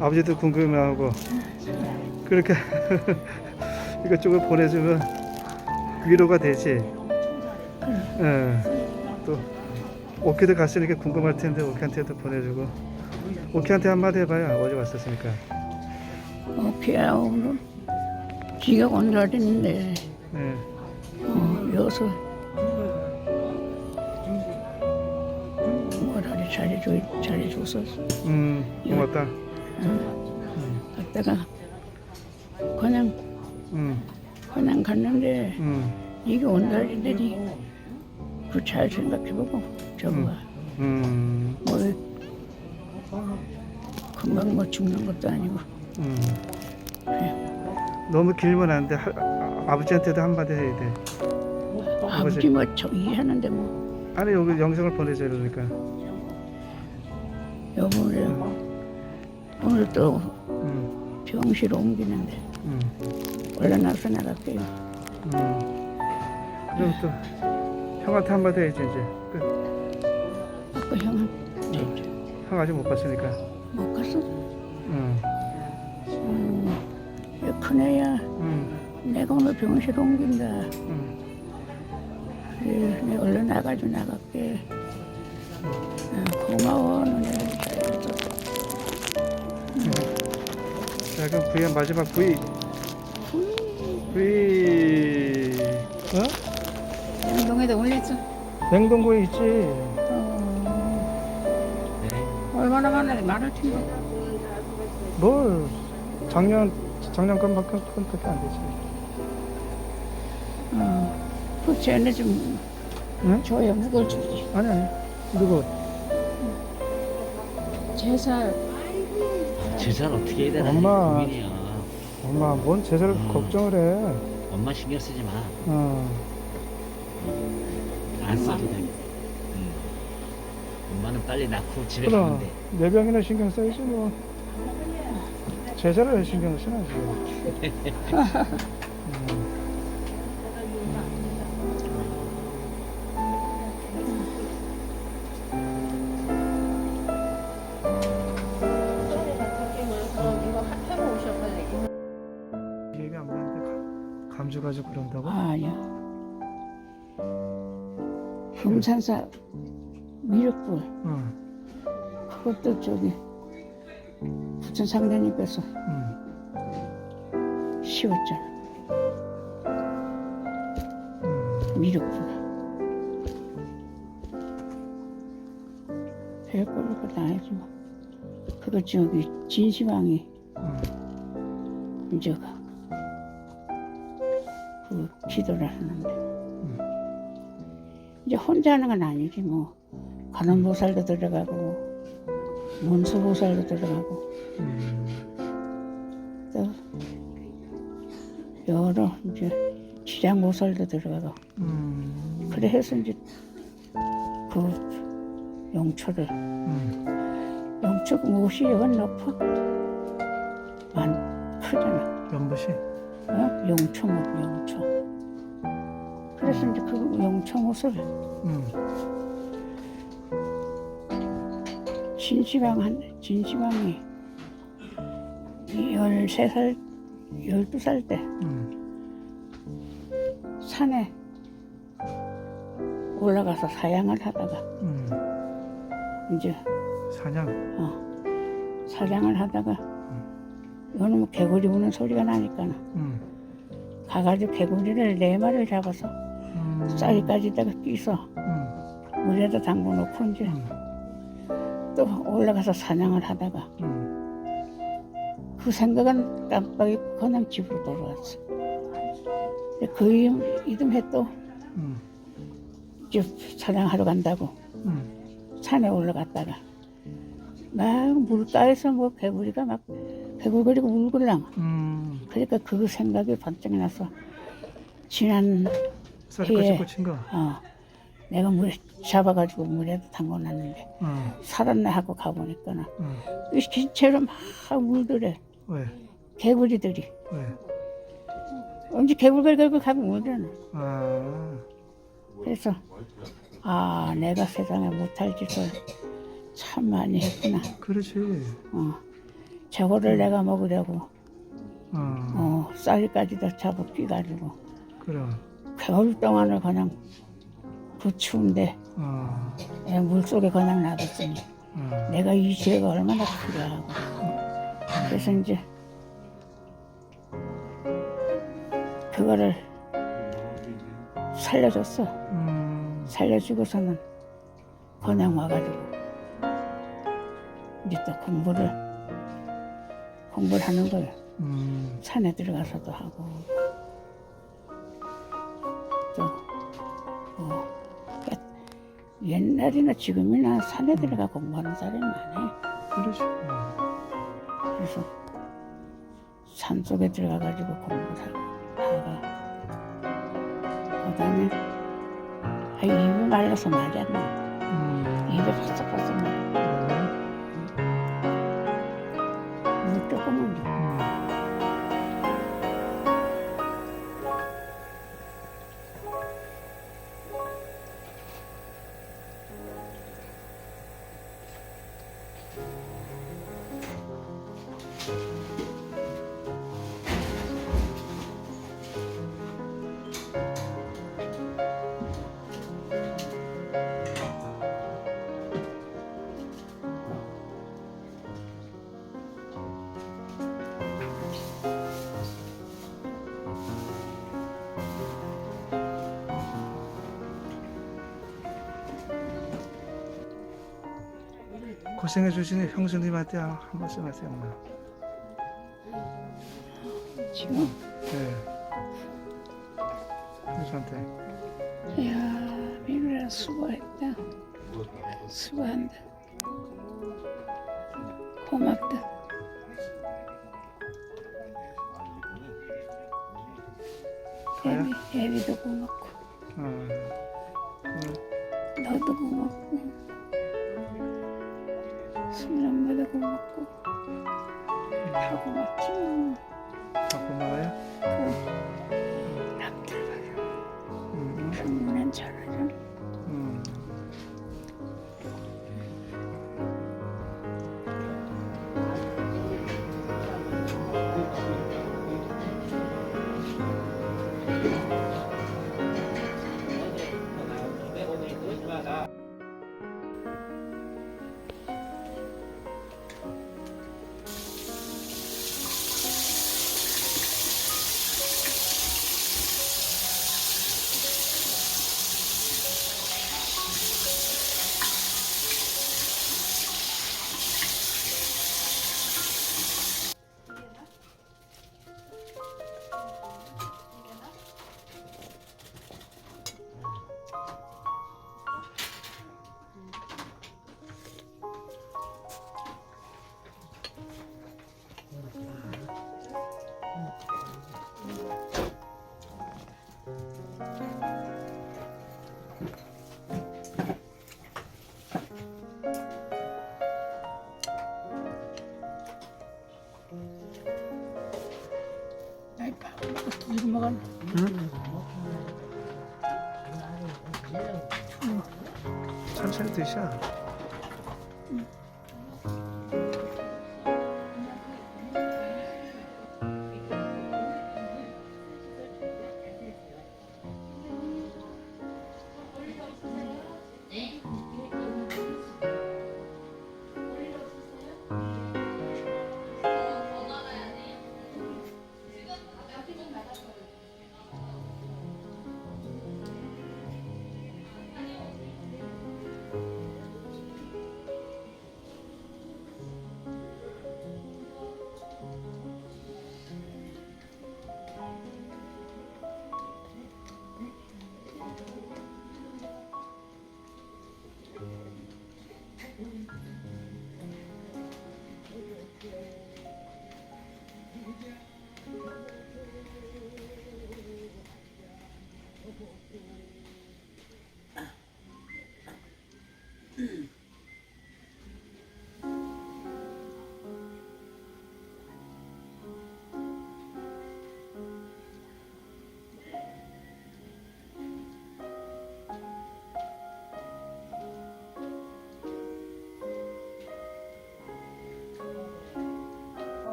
아버지도 궁금해하고 그렇게 이것저것 보내주면 위로가 되지. 예. 또 오키도 갔으니까 궁금할 텐데 오키한테도 보내주고 오키한테 한마디 해봐요. 어제 왔었으니까. 오케이 오늘 지가 온달인데 예. 어, 여기서 뭐라리 잘해줘 잘해줘서 음 고맙다. 갔다가 그냥 음, 그냥 갔는데 음, 이게 온달인데니 그 잘 생각해보고 저거가 음, 뭐 금방 뭐 죽는 것도 아니고 음. 그래. 너무 길면 안 돼. 하, 아, 아버지한테도 한마디 해야 돼. 아버지 뭐저 이해하는데 뭐 아니 여기 영상을 보내줘 그러니까. 여보래 오늘 또 음, 병실 옮기는데 음, 올라나서 나갈게요. 음. 그럼 또 형한테 한마디 해야지 이제. 끝. 아까 형은 진짜 형 아직 못 봤으니까. 못 갔어. 음, 음, 얘 큰애야 음, 내가 오늘 병실 옮긴다. 음. 그래, 내가 얼른 나가지고 나갈게. 어, 고마워 너네 자 그럼 V의 마지막 V. V. 어? 운동에도 올렸어. 냉동고에 있지. 어, 얼마나 만나지 말할 텐데. 뭘 작년 작년간만큼 그렇게 안 되지. 어, 그 쟤네 좀 응? 줘야 묵을 주지. 아니 아니. 누구? 제사 제사를 어떻게 해야 되나 엄마. 고민이야. 엄마 뭔 제사를 음. 걱정을 해. 엄마 신경 쓰지 마. 어. 안 써도 돼. 응. 엄마는 빨리 낳고 집에 그럼 가면 돼. 내 병이나 신경 써야지 뭐. 제사를 왜 신경을 쓰나지. 감주 가지고 그런다고? 아니야. 금산사 미륵불 응. 그것도 저기 부천 상대님께서 응. 씌웠잖아. 응. 미륵불. 별걸로 그거 아니지 뭐. 그거 저기 진시황이 응. 이제 그 기도를 하는데 이제 혼자 하는 건 아니지 뭐 관음보살도 들어가고 문수보살도 들어가고 응. 또 여러 이제 지장보살도 들어가고 응. 그래 해서 이제 그 용초를 응. 용초 못이 여건 높아 안 크잖아 연못이? 어? 용초못 용초 그래서 이제 그 용초못을 응. 진시방 한 진시방이 13살 12살 때 응. 산에 올라가서 사냥을 하다가 응. 이제 사냥. 어, 사냥을 하다가 이거는 뭐 개구리 우는 소리가 나니까 응. 가가지고 개구리를 네 마리를 잡아서 음. 쌀까지다가 끼서 응. 물에다 담궈 놓고 이제 또 올라가서 사냥을 하다가 응. 그 생각은 깜빡 잊고 그냥 집으로 돌아왔어. 그 이듬, 이듬해 또 응. 이제 사냥하러 간다고 응. 산에 올라갔다가 막 물가에서 뭐 개구리가 막 개굴거리고 울글랑 응. 그러니까 그 생각이 번쩍 나서 지난 쌀까지 예. 꽂힌 거. 어 내가 물에 잡아가지고 물에다 담궈놨는데 응. 살았나 하고 가보니까는 응. 이 신체로 막 울더래 왜? 개구리들이 왜? 언제 개굴거리고 가면 울잖아 아. 그래서 아 내가 세상에 못할 짓을 참 많이 했구나 그렇지. 어. 저거를 내가 먹으려고 어, 어, 쌀까지도 잡아 끼가지고 그럼. 겨울 동안을 그냥 그 추운데 어, 애 물속에 그냥 놔뒀으니 어, 내가 이 죄가 얼마나 필요하고. 그래서 이제 그거를 살려줬어. 음, 살려주고서는 그냥 와가지고 이제 또 공부를 공부를 하는 거예요. 음, 산에 들어가서도 하고 또 뭐, 그러니까 옛날이나 지금이나 산에 들어가 공부하는 사람이 많아요 그러시. 그래서 산 속에 들어가가지고 공부를 하고 하가 그다음에 아, 입이 말라서 말이 안 나. 음, 입에 바싹바싹 고생해 주신 형수님한테 한 말씀 하세요. 엄마. 지금 네. 형수한테. 야 미루라 수고했다. 수고한다. 고맙다. 애비, 애비도 고맙고 어, 음, 너도 고맙고 순엄마도 고맙고 다 고맙지 뭐. 다 고마워요. 그 남들 음, 병문안 잘하죠. 음. 천 Oh,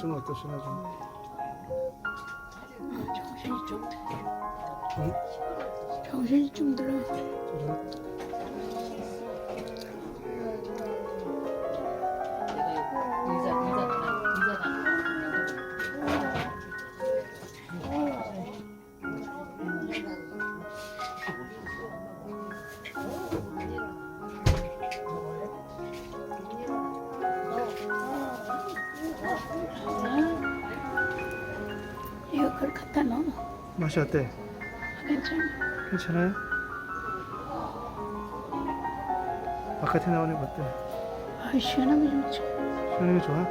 아침 어떠시나 좀. 정신이 좀 응? 정신이 좀 들어. 맛이 어때? 괜찮아. 괜찮아요? 바깥에 나오는 거 어때? 아 시원하게 좀 줘. 시원한 게 좋아?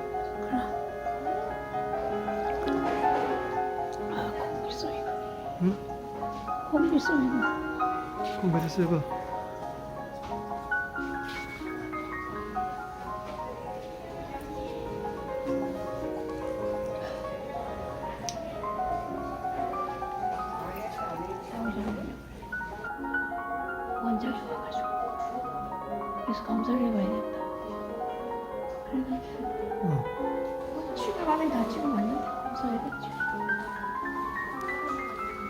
그럼. 아 공기 쏘이고. 응? 공기 쏘이고. 공부해서 쓰고. 그래서 검사를 해봐야겠다. 그래가지고 응. 치료감이 다 지금 왔는데 검사해야겠지.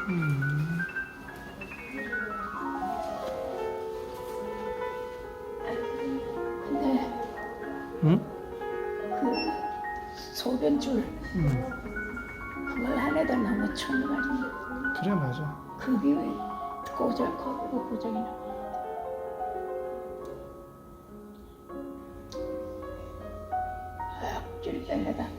음. 억지로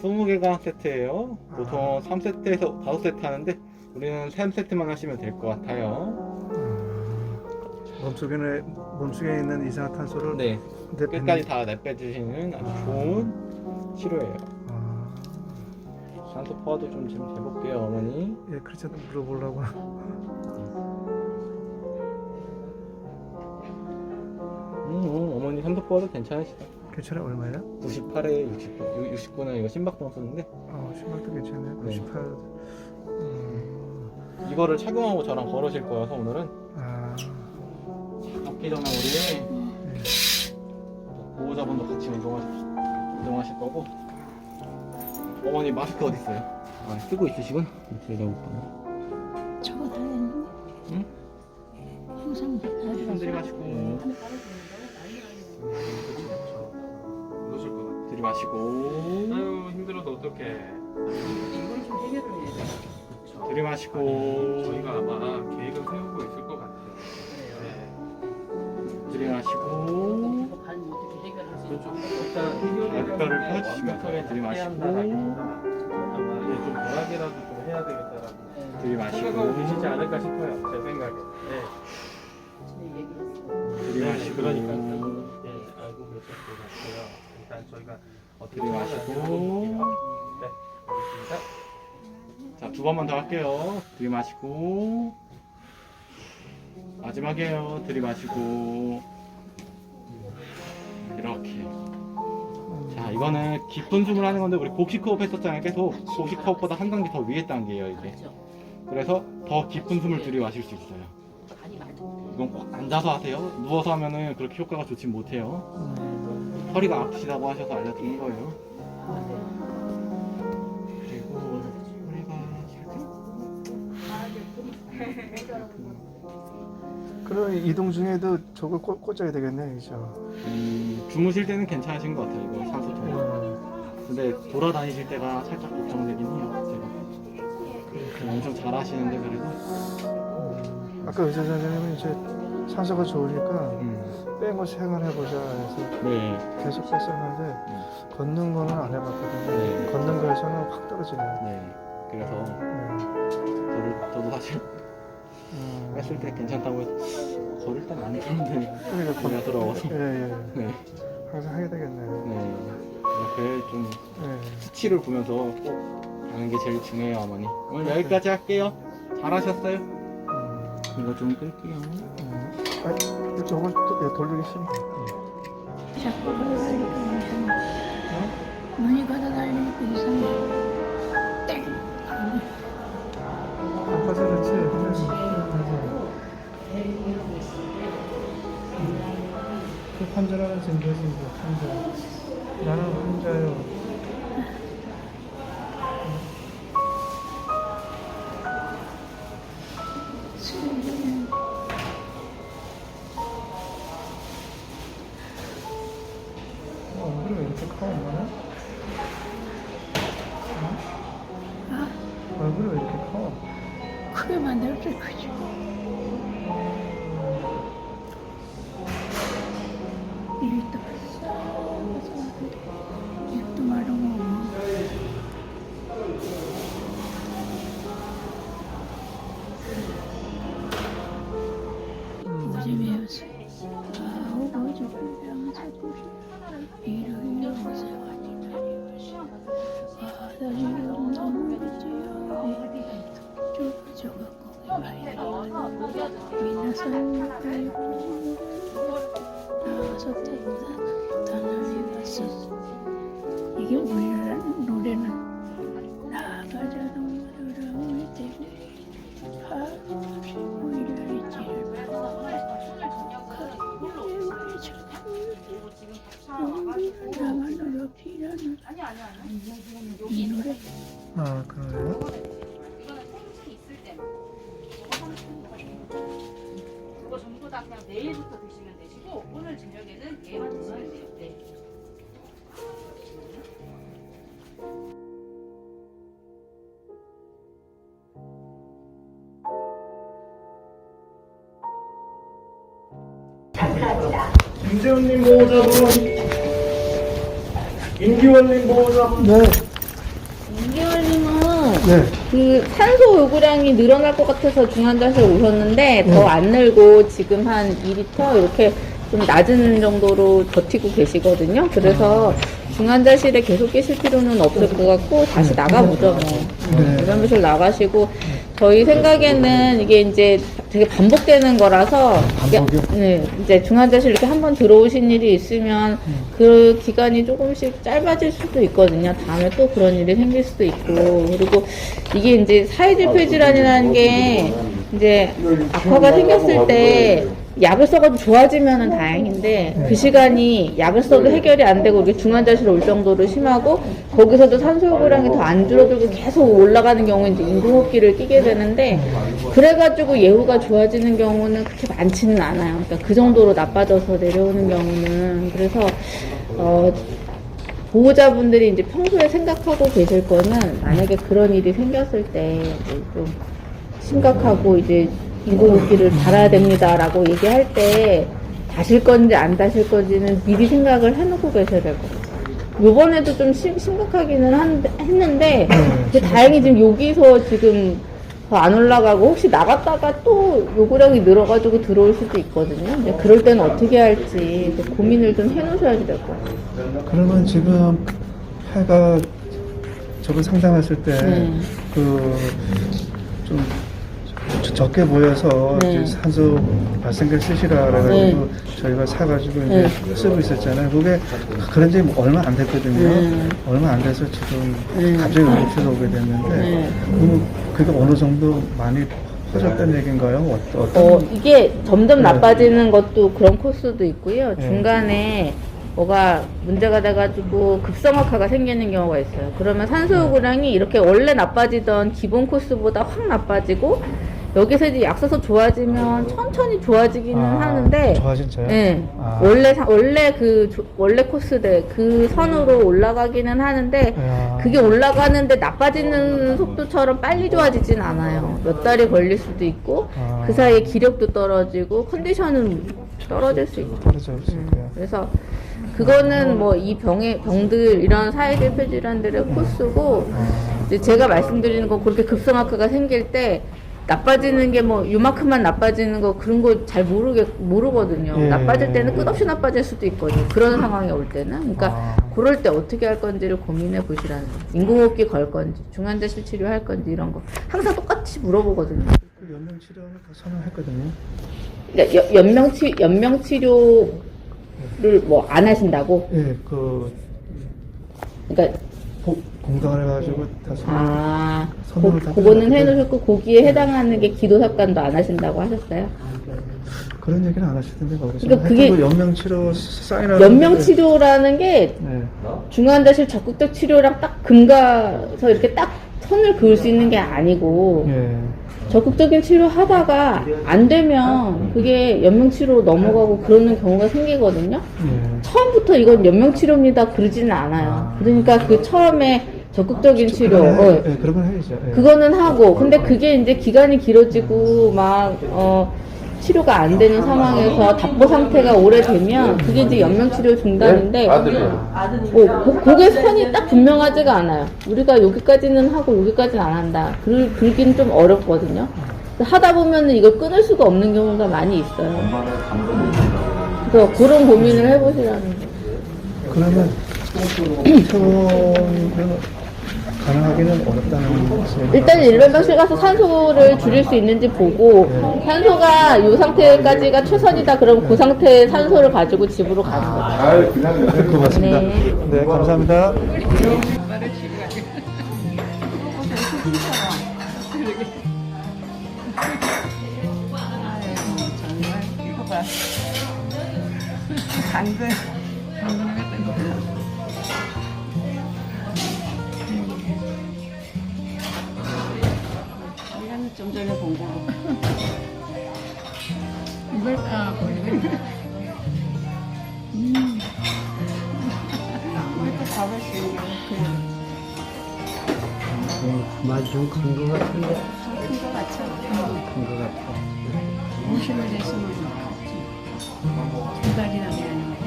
스무 개가 세트예요. 보통 3세트에서 5세트 하는데 우리는 3세트만 하시면 될 것 같아요. 몸속에 몸속에 있는 이산화탄소를 네, 내뱉는- 끝까지 다 내빼주시는 아주 좋은 치료예요. 아, 산소 포화도 좀 지금 재볼게요, 어머니. 예, 그렇지 않다 물어보려고. 음, 음, 어머니 산소 포화도 괜찮으시다. 괜찮아 얼마야? 98에 69. 69는 이거 심박동 썼는데 어 신발도 괜찮네. 네. 98. 음, 이거를 착용하고 저랑 걸으실 거여서 오늘은 아 걷기 전에 우리 보호자분도 같이 운동하실, 운동하실 거고 어머니 마스크 어디 있어요? 아 쓰고 있으시구나. 제가 못 봤네. 힘들어도 어떡해. 들이마시고 저희가 아마 계획은 세우고 있을 것 같아요. 네. 들이마시고. 일단 해결을 발가락을 펴주시면서 들이마시고 아마 이제 좀 덜하게라도 좀 해야 되겠다라고 들이마시고 생각하고 계시지 않을까 싶어요. 제 생각에. 네. 들이마시고 그러니까 네, 알고 계실 것 같고요. 일단 저희가 들이마시고. 네, 알겠습니다. 자, 두 번만 더 할게요. 들이마시고. 마지막이에요. 들이마시고. 이렇게. 자, 이거는 깊은 숨을 하는 건데, 우리 복식 호흡 했었잖아요. 계속. 복식 호흡보다 한 단계 더 위에 단계예요, 이게. 그래서 더 깊은 숨을 들이마실 수 있어요. 이건 꼭 앉아서 하세요. 누워서 하면은 그렇게 효과가 좋지 못해요. 허리가 아프시다고 하셔서 알려드린 거예요. 그리고 허리가 그럼 이동 중에도 저걸 꽂, 꽂아야 되겠네, 그죠? 음, 주무실 때는 괜찮으신 것 같아요. 이거 통해. 음, 근데 돌아다니실 때가 살짝 걱정되긴 해요. 제가 엄청 잘하시는데 그래도 음. 아까 의사 선생님은 이제 산소가 좋으니까 음, 빼고 생활해보자 해서 네, 계속 뺐었는데 걷는 거는 안 해봤거든요. 네. 걷는 거에서는 확 떨어지네요. 네. 그래서 네. 저를 저도 사실 음. 뺐을 때 괜찮다고 걸을 땐안 했는데 그러니까 걷- 부담스러워서. 예, 예. 네, 항상 하게 되겠네요. 네. 이렇게 좀 예. 수치를 보면서 꼭 가는 게 제일 중요해요, 어머니. 오늘 여기까지 할게요. 잘하셨어요. 음. 이거 좀 끌게요. 음. 아, 저걸 또 예, 돌리겠습니다. 자꾸 걸어다니까 이상해 많이 걸어다니니까 이상해 땡 아까 전했지? 그 환자라는 증거지, 이거, 환자. 나는 환자요. 배우 김재훈님 보호자분. 임기원님 보호자분. 네. 이기월님은 네. 그 산소 요구량이 늘어날 것 같아서 중환자실 오셨는데 네. 더 안 늘고 지금 한 2리터 이렇게 좀 낮은 정도로 버티고 계시거든요. 그래서 중환자실에 계속 계실 필요는 없을 것 같고 다시 나가보죠. 뭐. 네. 유전부실 나가시고 저희 생각에는 이게 이제 되게 반복되는 거라서 반복이요? 네, 이제 중환자실 이렇게 한번 들어오신 일이 있으면 그 기간이 조금씩 짧아질 수도 있거든요. 다음에 또 그런 일이 생길 수도 있고 그리고 이게 이제 사회질표 질환이라는 게 이제 악화가 생겼을 때 약을 써가지고 좋아지면은 다행인데 그 시간이 약을 써도 해결이 안 되고 이게 중환자실 올 정도로 심하고 거기서도 산소 요구량이 더 안 줄어들고 계속 올라가는 경우에 이제 인공호흡기를 끼게 되는데 그래가지고 예후가 좋아지는 경우는 그렇게 많지는 않아요. 그러니까 그 정도로 나빠져서 내려오는 경우는. 그래서 어 보호자분들이 이제 평소에 생각하고 계실 거는 만약에 그런 일이 생겼을 때 좀 심각하고 이제 인공호흡기를 달아야 됩니다라고 얘기할 때 다실 건지 안 다실 건지는 미리 생각을 해놓고 계셔야 될 것 같아요. 요번에도 좀 심, 심각하기는 한, 했는데 근데 다행히 지금 여기서 지금 더안 올라가고 혹시 나갔다가 또 요구량이 늘어가지고 들어올 수도 있거든요. 이제 그럴 때는 어떻게 할지 고민을 좀 해놓으셔야 될 것 같아요. 그러면 지금 폐가 저거 상담했을 때 네. 그좀 적게 보여서 네. 이제 산소 발생기를 쓰시라 그래가지고 저희가 사가지고 이제 쓰고 있었잖아요. 그게 그런 지 얼마 안 됐거든요. 네. 얼마 안 돼서 지금 네. 갑자기 응급실로 오게 됐는데 네. 그럼 그게 어느 정도 많이 퍼졌다는 얘기인가요? 어, 어떤 어, 이게 점점 네. 나빠지는 것도 그런 코스도 있고요. 네. 중간에 뭐가 문제가 돼가지고 급성악화가 생기는 경우가 있어요. 그러면 산소 네. 요구량이 이렇게 원래 나빠지던 기본 코스보다 확 나빠지고 여기서 이제 약 써서 좋아지면 천천히 좋아지기는 아, 하는데 좋아진짜요? 네. 아. 원래 사- 원래 그 조- 원래 코스대 그 선으로 올라가기는 하는데 야. 그게 올라가는데 나빠지는 속도처럼 빨리 좋아지진 않아요. 몇 달이 걸릴 수도 있고 아. 그 사이에 기력도 떨어지고 컨디션은 떨어질 수 있고. 음, 거예요. 그래서 그거는 뭐 이 병의 병들 이런 사회대표 질환들의 코스고 이제 제가 말씀드리는 건 그렇게 급성악화가 생길 때 나빠지는 게 뭐 요만큼만 나빠지는 거 그런 거 잘 모르게 모르거든요. 예. 나빠질 때는 끝없이 나빠질 수도 있거든요. 그런 상황이 올 때는 그러니까 아. 그럴 때 어떻게 할 건지를 고민해 보시라는 거예요. 인공호흡기 걸 건지 중환자실 치료할 건지 이런 거 항상 똑같이 물어보거든요. 그 연명 치료는 다 선언했거든요. 그러니까 여- 연명 치 연명 치료를 뭐 안 하신다고? 예, 그 그러니까 보- 공당을 해가지고 다. 아, 고, 다 그거는. 해놓으셨고 거기에 해당하는 게 기도삽관도 안 하신다고 하셨어요? 그런 얘기는 안 하시던데. 그러니까 그게- 하여튼 그 연명 치료 사인하는. 연명 치료라는 게 네. 중환자실 적극적 치료랑 딱 금가서 이렇게 딱 선을 그을 수 있는 게 아니고 예. 적극적인 치료 하다가 안 되면 그게 연명 치료로 넘어가고 그러는 경우가 생기거든요. 예. 처음부터 이건 연명 치료입니다 그러지는 않아요. 그러니까 그 처음에 적극적인 치료, 그건 해- 어, 예, 그런 건 해야죠. 예. 그거는 하고 근데 그게 이제 기간이 길어지고 막 어, 치료가 안 되는 상황에서 답보 상태가 오래되면 그게 이제 연명 치료 중단인데 어, 그, 그게 선이 딱 분명하지가 않아요. 우리가 여기까지는 하고 여기까지는 안 한다. 그, 그긴 좀 어렵거든요. 하다 보면은 이걸 끊을 수가 없는 경우가 많이 있어요. 그래서 그런 고민을 해보시라는 거예요. 그러면 퇴원은 가능하기는 어렵다는 말씀. 일단 일반 병실 가서 산소를 줄일 수 있는지 보고 산소가 이 상태까지가 최선이다 그러면 그 상태의 산소를 가지고 집으로 가는 거죠. 고맙습니다. 네. 네, 감사합니다. 좀 전에 본 거. 이걸 아, 음. 이것도 잡을 수 있는 많이 좀큰것 같은데. 큰 거 같죠? 큰것 같아. 무심을 했으면 좋겠지. 두 달이나 되는데.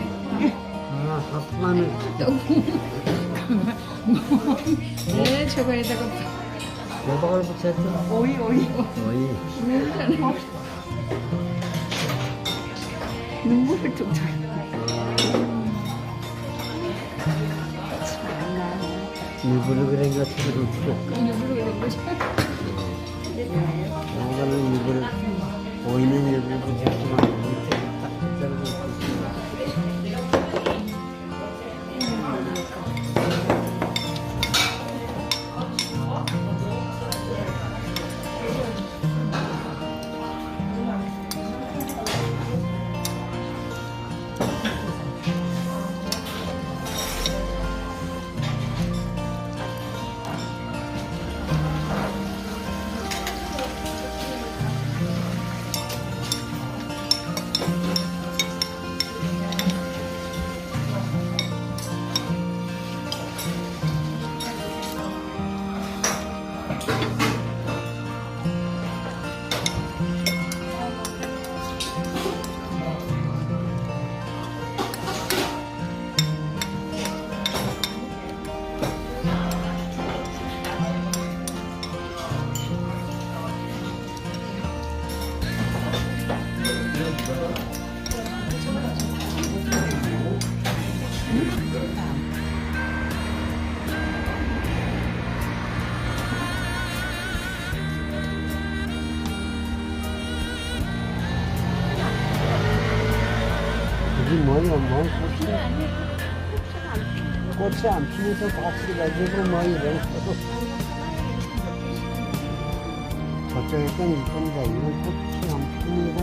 아, 하프만은 네, 저거에다가 뭐박을 붙였어? 오이 오이 어이. 눈물을 좀 잘. 일부러 그런 것 같은데. 눈물을 그린 거지. 이거는 일부러 보이는 일부 자꾸만 가지고 뭐 이런 것도 저쪽에 건 이건데 이건 꽃이 안 피니까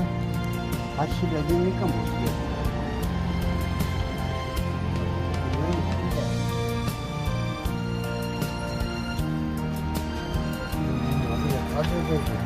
밭이 여기니까 못 가져도